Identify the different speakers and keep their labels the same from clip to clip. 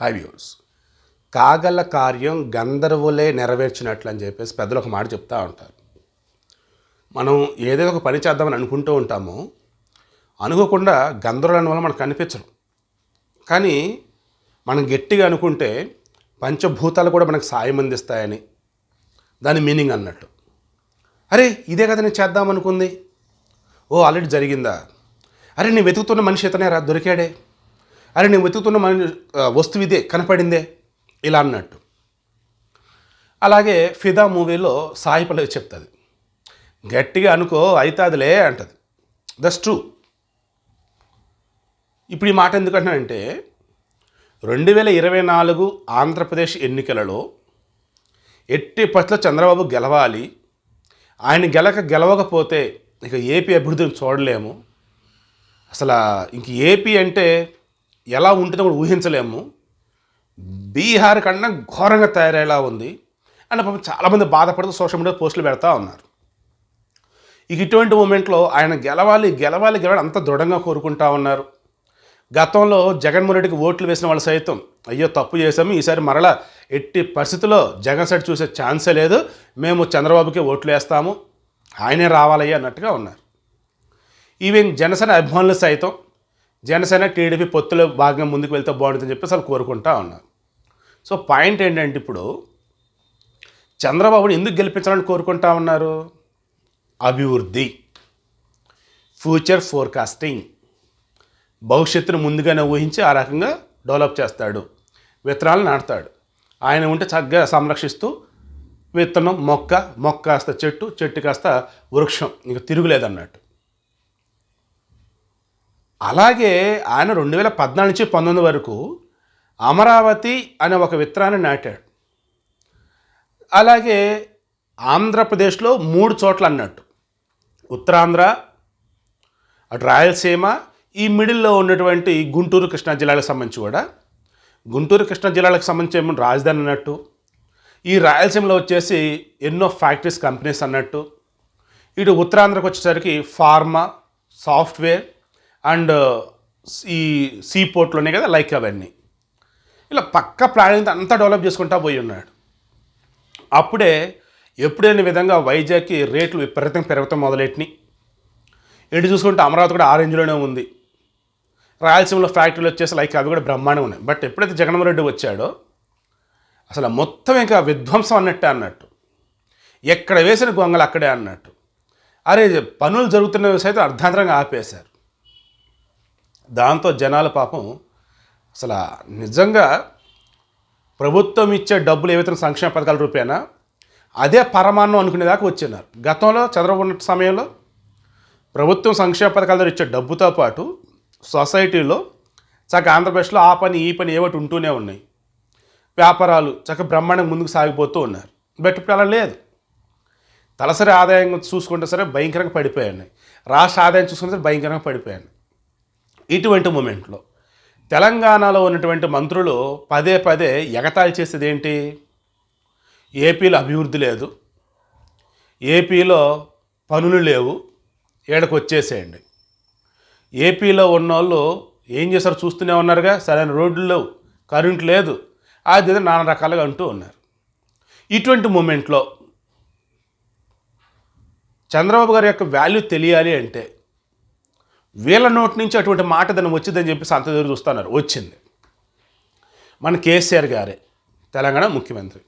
Speaker 1: High viewers కాగల కార్యం గంధర్వులే నెరవేర్చినట్లు అని చెప్పేసి పెద్దలు ఒక మాట చెప్తూ ఉంటారు. మనం ఏదైనా ఒక పని చేద్దామని అనుకుంటూ ఉంటామో అనుకోకుండా గంధర్వుల వల్ల మనకు కనిపించరు. కానీ మనం గట్టిగా అనుకుంటే పంచభూతాలు కూడా మనకు సాయం అందిస్తాయని దాని మీనింగ్ అన్నట్టు. అరే ఇదే కదా నేను చేద్దామనుకుంది. ఓ ఆల్రెడీ జరిగిందా? అరే నేను వెతుకుతున్న మనిషి ఇతనే రా దొరికాడే. అరే నేను వెతుకుతున్న మన వస్తువు ఇదే కనపడిందే? ఇలా అన్నట్టు. అలాగే ఫిదా మూవీలో సాయి పల్లవి చెప్తుంది. గట్టిగా అనుకో అవుతాదిలే అంటది. దట్స్ ట్రూ ఇప్పుడు ఈ మాట ఎందుకంటున్నానంటే రెండు వేల ఇరవై నాలుగు ఆంధ్రప్రదేశ్ ఎన్నికలలో ఎట్టి పట్ల చంద్రబాబు గెలవాలి ఆయన గెలక గెలవకపోతే ఇక ఏపీ అభివృద్ధిని చూడలేము. అసలు ఇంక ఏపీ అంటే ఎలా ఉంటుందో కూడా ఊహించలేము. బీహార్ కన్నా ఘోరంగా తయారయ్యేలా ఉంది. అని పాపం చాలామంది బాధపడుతూ సోషల్ మీడియా పోస్టులు పెడతా ఉన్నారు. ఇక ఇటువంటి మూమెంట్లో ఆయన గెలవాలి గెలవాలి గెలవాలి అంత దృఢంగా కోరుకుంటా ఉన్నారు. గతంలో జగన్మోహన్ రెడ్డికి ఓట్లు వేసిన వాళ్ళు సైతం అయ్యో తప్పు చేశాము ఈసారి మరలా ఎట్టి పరిస్థితుల్లో జగన్ సైడ్ చూసే ఛాన్సే లేదు మేము చంద్రబాబుకి ఓట్లు వేస్తాము ఆయనే రావాలయ్యా అన్నట్టుగా ఉన్నారు. ఈవెన్ జనసేన అభిమానులు సైతం జనసేన టీడీపీ పొత్తులో భాగంగా ముందుకు వెళ్తే బాగుంటుందని చెప్పి అసలు కోరుకుంటా ఉన్నారు. సో పాయింట్ ఏంటంటే ఇప్పుడు చంద్రబాబుని ఎందుకు గెలిపించాలని కోరుకుంటా ఉన్నారు? అభివృద్ధి ఫ్యూచర్ ఫోర్కాస్టింగ్ భవిష్యత్తును ముందుగానే ఊహించి ఆ రకంగా డెవలప్ చేస్తాడు విత్తనాలు నాటుతాడు. ఆయన ఉంటే చక్కగా సంరక్షిస్తూ విత్తనం మొక్క మొక్క కాస్త చెట్టు చెట్టు కాస్త వృక్షం ఇంకా తిరుగులేదన్నట్టు. అలాగే ఆయన రెండు వేల పద్నాలుగు నుంచి పంతొమ్మిది వరకు అమరావతి అనే ఒక విత్తనాన్ని నాటాడు. అలాగే ఆంధ్రప్రదేశ్లో మూడు చోట్ల అన్నట్టు. ఉత్తరాంధ్ర అటు రాయలసీమ ఈ మిడిల్లో ఉన్నటువంటి గుంటూరు కృష్ణా జిల్లాలకు సంబంధించి కూడా. గుంటూరు కృష్ణా జిల్లాలకు సంబంధించి ఏమో రాజధాని అన్నట్టు. ఈ రాయలసీమలో వచ్చేసి ఎన్నో ఫ్యాక్టరీస్ కంపెనీస్ అన్నట్టు. ఇటు ఉత్తరాంధ్రకు వచ్చేసరికి ఫార్మా సాఫ్ట్వేర్ అండ్ ఈ సీ పోర్ట్లోనే కదా లైక్ అవన్నీ. ఇలా పక్క ప్లానింగ్ అంతా డెవలప్ చేసుకుంటా పోయి ఉన్నాడు. అప్పుడే ఎప్పుడైన విధంగా వైజాగ్కి రేట్లు విపరీతంగా పెరగటం మొదలెట్టినాయి. ఇటు చూసుకుంటే అమరావతి కూడా ఆరెంజ్లోనే ఉంది. రాయలసీమలో ఫ్యాక్టరీలు వచ్చేసి లైక్ అవి కూడా బ్రహ్మాండంగా ఉన్నాయి. బట్ ఎప్పుడైతే జగన్మోహన్ రెడ్డి వచ్చాడో అసలు మొత్తం ఇంకా విధ్వంసం అన్నట్టే అన్నట్టు. ఎక్కడ వేసిన గొంగలు అక్కడే అన్నట్టు. అరే పనులు జరుగుతున్న సైతం అర్ధాంతరంగా ఆపేశారు. దాంతో జనాల పాపం అసలు నిజంగా ప్రభుత్వం ఇచ్చే డబ్బులు ఏవైతే సంక్షేమ పథకాల రూపేనా అదే పరమాన్నం అనుకునేదాకా వచ్చినారు గతంలో చంద్రబాబు ఉన్న సమయంలో ప్రభుత్వం సంక్షేమ పథకాల ద్వారా ఇచ్చే డబ్బుతో పాటు సొసైటీలో చక్క ఆంధ్రప్రదేశ్లో ఆ పని ఈ పని ఏవటి ఉంటూనే ఉన్నాయి. వ్యాపారాలు చక్క బ్రహ్మాండంగా ముందుకు సాగిపోతూ ఉన్నారు. బట్ ఇప్పుడు అలా లేదు. తలసరి ఆదాయం చూసుకుంటే సరే భయంకరంగా పడిపోయాయి. రాష్ట్ర ఆదాయం చూసుకుంటే సరే భయంకరంగా పడిపోయాను ఇటువంటి మూమెంట్లో. తెలంగాణలో ఉన్నటువంటి మంత్రులు పదే పదే ఎగతాళి చేసేది ఏంటి ఏపీలో అభివృద్ధి లేదు. ఏపీలో పనులు లేవు. ఏడకు వచ్చేసేయండి ఏపీలో ఉన్నోళ్ళు ఏం చేశారు చూస్తూనే ఉన్నారుగా. సరైన రోడ్లు లేవు. కరెంట్ లేదు. అది నానా రకాలుగా అంటూ ఉన్నారు. ఇటువంటి మూమెంట్లో చంద్రబాబు గారి యొక్క వాల్యూ తెలియాలి అంటే వీళ్ళ నోటి నుంచి అటువంటి మాట దాన్ని వచ్చిందని చెప్పి సంత దగ్గర చూస్తున్నారు. వచ్చింది. మన కేసీఆర్ గారే తెలంగాణ ముఖ్యమంత్రి.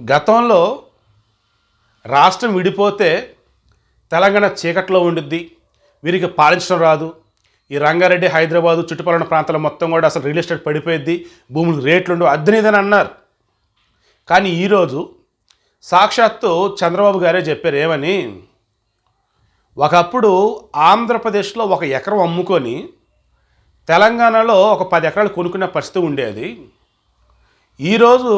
Speaker 1: గతంలో రాష్ట్రం విడిపోతే తెలంగాణ చీకట్లో ఉండిద్ది వీరికి పాలించడం రాదు. ఈ రంగారెడ్డి హైదరాబాదు చుట్టుపక్కల ప్రాంతాల మొత్తం కూడా అసలు రియల్ ఎస్టేట్ పడిపోయింది భూములు రేట్లు ఉండవు అద్దెనిదని అన్నారు. కానీ ఈరోజు సాక్షాత్తు చంద్రబాబు గారే చెప్పారు ఏమని? ఒకప్పుడు ఆంధ్రప్రదేశ్లో ఒక ఎకరం అమ్ముకొని తెలంగాణలో ఒక పది ఎకరాలు కొనుక్కునే పరిస్థితి ఉండేది. ఈరోజు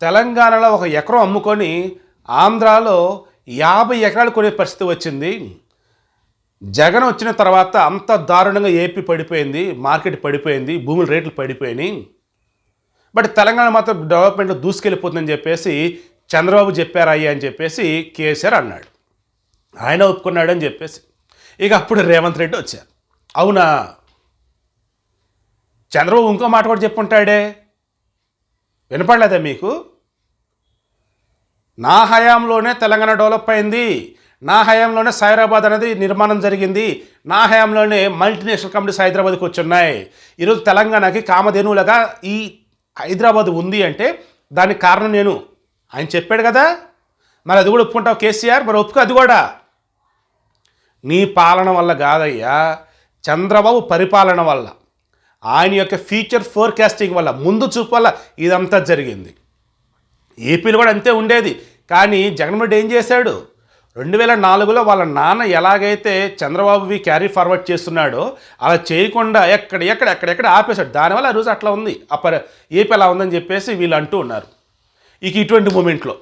Speaker 1: తెలంగాణలో ఒక ఎకరం అమ్ముకొని ఆంధ్రాలో యాభై ఎకరాలు కొనే పరిస్థితి వచ్చింది. జగన్ వచ్చిన తర్వాత అంత దారుణంగా ఏపీ పడిపోయింది మార్కెట్ పడిపోయింది భూముల రేట్లు పడిపోయినాయి. బట్ తెలంగాణ మాత్రం డెవలప్మెంట్లో దూసుకెళ్ళిపోతుందని చెప్పేసి చంద్రబాబు చెప్పారయ్యా అని చెప్పేసి కేసీఆర్ అన్నాడు. ఆయన ఒప్పుకున్నాడని చెప్పేసి. ఇక అప్పుడు రేవంత్ రెడ్డి వచ్చారు. అవునా? చంద్రబాబు ఇంకో మాట కూడా చెప్పుంటాడే? వినపడలేదా మీకు? నా హయాంలోనే తెలంగాణ డెవలప్ అయింది. నా హయాంలోనే సైరాబాద్ అనేది నిర్మాణం జరిగింది. నా హయాంలోనే మల్టీనేషనల్ కంపెనీస్ హైదరాబాద్కి వచ్చున్నాయి. ఈరోజు తెలంగాణకి కామధేనువులుగా ఈ హైదరాబాద్ ఉంది అంటే దానికి కారణం నేను. ఆయన చెప్పాడు కదా? మరి అది కూడా ఒప్పుకుంటావు కేసీఆర్? మరి ఒప్పుకో అది కూడా. నీ పాలన వల్ల కాదయ్యా. చంద్రబాబు పరిపాలన వల్ల ఆయన యొక్క ఫ్యూచర్ ఫోర్కాస్టింగ్ వల్ల ముందు చూపు వల్ల ఇదంతా జరిగింది. ఏపీలో కూడా అంతే ఉండేది. కానీ జగన్మోహన్ ఏం చేశాడు? రెండు వేల నాలుగులో వాళ్ళ నాన్న ఎలాగైతే చంద్రబాబువి క్యారీ ఫార్వర్డ్ చేస్తున్నాడో అలా చేయకుండా ఎక్కడ ఎక్కడ ఎక్కడెక్కడ ఆపేశాడు. దానివల్ల ఆ రోజు అట్లా ఉంది. అప్ప ఏపీ అలా ఉందని చెప్పేసి వీళ్ళు అంటూ ఉన్నారు. ఇక ఇటువంటి మూమెంట్లో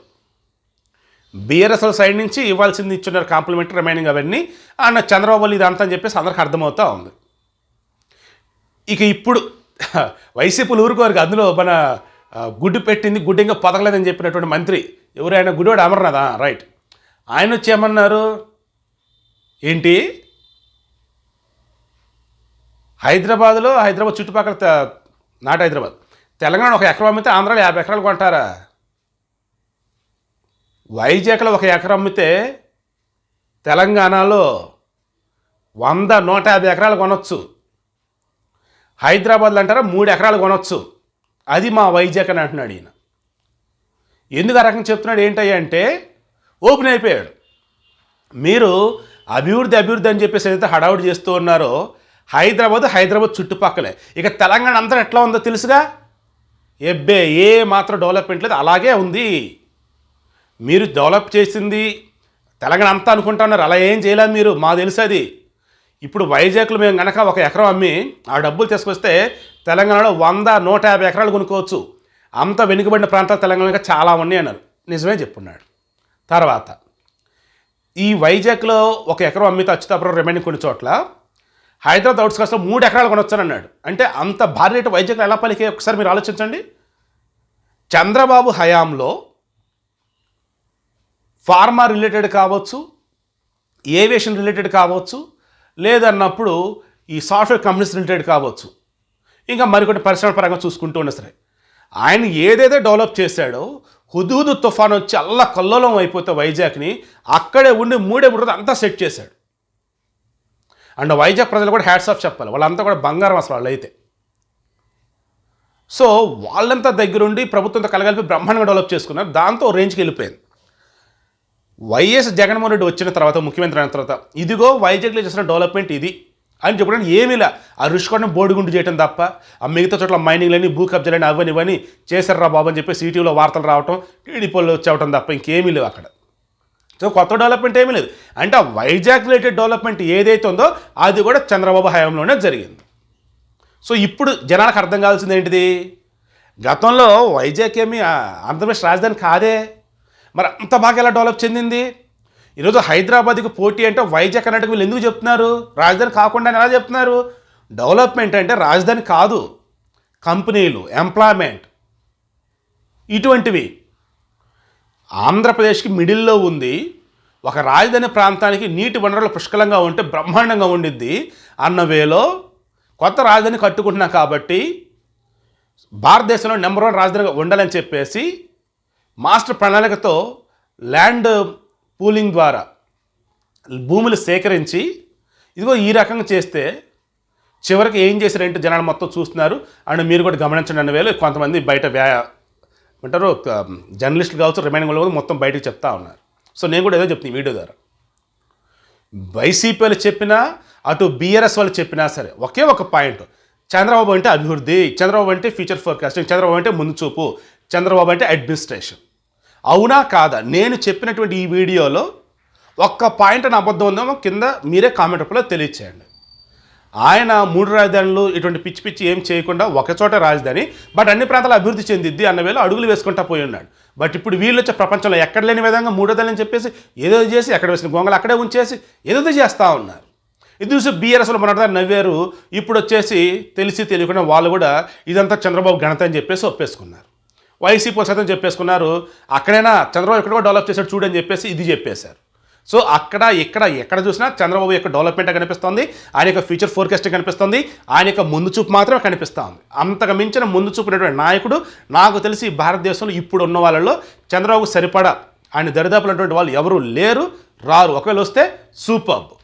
Speaker 1: బీఆర్ఎస్ఎల్ సైడ్ నుంచి ఇవ్వాల్సింది ఇచ్చున్నారు కాంప్లిమెంట్ రిమైనింగ్ అవన్నీ. అన్న చంద్రబాబు ఇదంతా అని చెప్పేసి అందరికి అర్థమవుతూ ఉంది. ఇక ఇప్పుడు వైసీపీలు ఊరుకోరు అందులో మన గుడ్డు పెట్టింది గుడ్డు ఇంకా పొదగలేదని చెప్పినటువంటి మంత్రి ఎవరైనా గుడివాడు అమర్నాథా? రైట్ ఆయన వచ్చి ఏమన్నారు? ఏంటి? హైదరాబాద్లో హైదరాబాద్ చుట్టుపక్కల నాట్ హైదరాబాద్. తెలంగాణ ఒక ఎకరం అమ్మితే ఆంధ్రాలో యాభై ఎకరాలు కొంటారా? వైజాగ్లో ఒక ఎకరం అమ్మితే తెలంగాణలో వంద నూట యాభై ఎకరాలు కొనొచ్చు. హైదరాబాద్లో అంటారా మూడు ఎకరాలు కొనొచ్చు. అది మా వైజాగ్ అని అంటున్నాడు ఈయన. ఎందుకు ఆ రకంగా చెప్తున్నాడు ఏంటయ్యా అంటే ఓపెన్ అయిపోయాడు. మీరు అభివృద్ధి అభివృద్ధి అని చెప్పేసి ఏదైతే హడావుడి చేస్తూ ఉన్నారో హైదరాబాద్ హైదరాబాద్ చుట్టుపక్కలే. ఇక తెలంగాణ అంతా ఎట్లా ఉందో తెలుసుగా? ఎబ్బే ఏ మాత్రం డెవలప్మెంట్ లేదు అలాగే ఉంది. మీరు డెవలప్ చేసింది తెలంగాణ అంతా అనుకుంటున్నారు. అలా ఏం చేయలేదు మీరు. మా తెలుసు అది. ఇప్పుడు వైజాగ్లో మేము కనుక ఒక ఎకరం అమ్మి ఆ డబ్బులు తీసుకొస్తే తెలంగాణలో వంద నూట యాభై ఎకరాలు కొనుక్కోవచ్చు. అంత వెనుకబడిన ప్రాంతాలు తెలంగాణ చాలా ఉన్నాయి అన్నారు. నిజమే చెప్పున్నాడు. తర్వాత ఈ వైజాగ్లో ఒక ఎకరం అమ్మితే అచ్యుతాపురం రిమైనింగ్ కొన్ని చోట్ల హైదరాబాద్ అవుట్స్కట్స్లో మూడు ఎకరాలు కొనొచ్చని అన్నాడు. అంటే అంత భారీ రేటు వైజాగ్లో ఎలా పలికే? ఒకసారి మీరు ఆలోచించండి. చంద్రబాబు హయాంలో ఫార్మా రిలేటెడ్ కావచ్చు ఏవియేషన్ రిలేటెడ్ కావచ్చు లేదన్నప్పుడు ఈ సాఫ్ట్వేర్ కంపెనీస్ రిలేటెడ్ కావచ్చు. ఇంకా మరికొన్ని పరిశ్రమ పరంగా చూసుకుంటూ ఉన్నా సరే ఆయన ఏదైతే డెవలప్ చేశాడో హుదూదు తుఫాన్ వచ్చి అల్లా కల్లోలం అయిపోతే వైజాగ్ని అక్కడే ఉండి మూడే మూడు అంతా సెట్ చేశాడు. అండ్ వైజాగ్ ప్రజలు కూడా హ్యాట్స్ ఆఫ్ చెప్పాలి వాళ్ళంతా కూడా బంగారం అసలు వాళ్ళు అయితే. సో వాళ్ళంతా దగ్గరుండి ప్రభుత్వంతో కలగలిపి బ్రహ్మాండంగా డెవలప్ చేసుకున్నారు దాంతో రేంజ్కి వెళ్ళిపోయింది. వైఎస్ జగన్మోహన్ రెడ్డి వచ్చిన తర్వాత ముఖ్యమంత్రి అయిన తర్వాత ఇదిగో వైజాగ్లో చేసిన డెవలప్మెంట్ ఇది అని చెప్పడానికి ఏమీలా ఆ రుషికొండ బోడిగుండు చేయడం తప్ప ఆ మిగతా చోట్ల మైనింగ్లని భూ కబ్జాలని అవని ఇవని చేశారా బాబు అని చెప్పి సిటీలో వార్తలు రావటం టీడీపీలో వచ్చేవటం తప్ప ఇంకేమీ లేవు అక్కడ. సో కొత్త డెవలప్మెంట్ ఏమీ లేదు. అంటే ఆ వైజాగ్ రిలేటెడ్ డెవలప్మెంట్ ఏదైతే ఉందో అది కూడా చంద్రబాబు హయాంలోనే జరిగింది. సో ఇప్పుడు జనాలకు అర్థం కావాల్సింది ఏంటిది? గతంలో వైజాగ్ ఏమి ఆంధ్రప్రదేశ్ రాజధాని కాదే. మరి అంత బాగా ఎలా డెవలప్ చెందింది? ఈరోజు హైదరాబాద్కి పోటీ అంటే వైజాగ్ కర్ణాటక వీళ్ళు ఎందుకు చెప్తున్నారు? రాజధాని కాకుండా ఎలా చెప్తున్నారు? డెవలప్మెంట్ అంటే రాజధాని కాదు. కంపెనీలు ఎంప్లాయ్మెంట్ ఇటువంటివి. ఆంధ్రప్రదేశ్కి మిడిల్లో ఉంది. ఒక రాజధాని ప్రాంతానికి నీటి వనరులు పుష్కలంగా ఉంటే బ్రహ్మాండంగా ఉండిద్ది. అన్న వేలో కొత్త రాజధాని కట్టుకుంటున్నాం కాబట్టి భారతదేశంలో నెంబర్ వన్ రాజధానిగా ఉండాలని చెప్పేసి మాస్టర్ ప్రణాళికతో ల్యాండ్ పూలింగ్ ద్వారా భూములు సేకరించి ఇదిగో ఈ రకంగా చేస్తే చివరికి ఏం చేశారంటే జనాలు మొత్తం చూస్తున్నారు. అండ్ మీరు కూడా గమనించండి అన్న వేళ కొంతమంది బయట వ్యా అంటారు జర్నలిస్టులు కావచ్చు రిమైనింగ్ వాళ్ళు మొత్తం బయటకు చెప్తా ఉన్నారు. సో నేను కూడా ఏదో చెప్తాను వీడియో ద్వారా. వైసీపీ వాళ్ళు చెప్పినా అటు బీఆర్ఎస్ వాళ్ళు చెప్పినా సరే ఒకే ఒక పాయింట్ చంద్రబాబు అంటే అభివృద్ధి చంద్రబాబు అంటే ఫ్యూచర్ ఫోర్కాస్టింగ్ చంద్రబాబు అంటే ముందు చూపు చంద్రబాబు అంటే అడ్మినిస్ట్రేషన్. అవునా కాదా? నేను చెప్పినటువంటి ఈ వీడియోలో ఒక్క పాయింట్ నా అబద్ధం ఉందేమో కింద మీరే కామెంట్ రూపంలో తెలియచేయండి. ఆయన మూడు రాజధానులు ఇటువంటి పిచ్చి పిచ్చి ఏం చేయకుండా ఒకచోట రాజధాని బట్ అన్ని ప్రాంతాలు అభివృద్ధి చెందిద్ది అన్న వేళ అడుగులు వేసుకుంటా పోయి ఉన్నాడు. బట్ ఇప్పుడు వీళ్ళు వచ్చే ప్రపంచంలో ఎక్కడ లేని విధంగా మూడోదాలని చెప్పేసి ఏదో చేసి ఎక్కడ వేసిన గొంగలు అక్కడే ఉంచేసి ఏదో చేస్తూ ఉన్నారు. ఇది చూసి బీఆర్ఎస్లో మొన్నటిదారు నవ్వారు. ఇప్పుడు వచ్చేసి తెలిసి తెలియకుండా వాళ్ళు కూడా ఇదంతా చంద్రబాబు ఘనత అని చెప్పేసి ఒప్పేసుకున్నారు. వైసీపీ సైతం చెప్పేసుకున్నారు అక్కడైనా చంద్రబాబు ఎక్కడ కూడా డెవలప్ చేశాడు చూడని చెప్పేసి ఇది చెప్పేశారు. సో అక్కడ ఇక్కడ ఎక్కడ చూసినా చంద్రబాబు యొక్క డెవలప్మెంట్ కనిపిస్తుంది ఆయన యొక్క ఫ్యూచర్ ఫోర్కాస్ట్ కనిపిస్తుంది ఆయన యొక్క ముందు చూపు మాత్రమే కనిపిస్తూ ఉంది అంతకు మించిన ముందు చూపునటువంటి నాయకుడు నాకు తెలిసి భారతదేశంలో ఇప్పుడు ఉన్న వాళ్ళలో చంద్రబాబు సరిపడా ఆయన దరిదాపులటువంటి వాళ్ళు ఎవరు లేరు రారు. ఒకవేళ వస్తే సూపర్.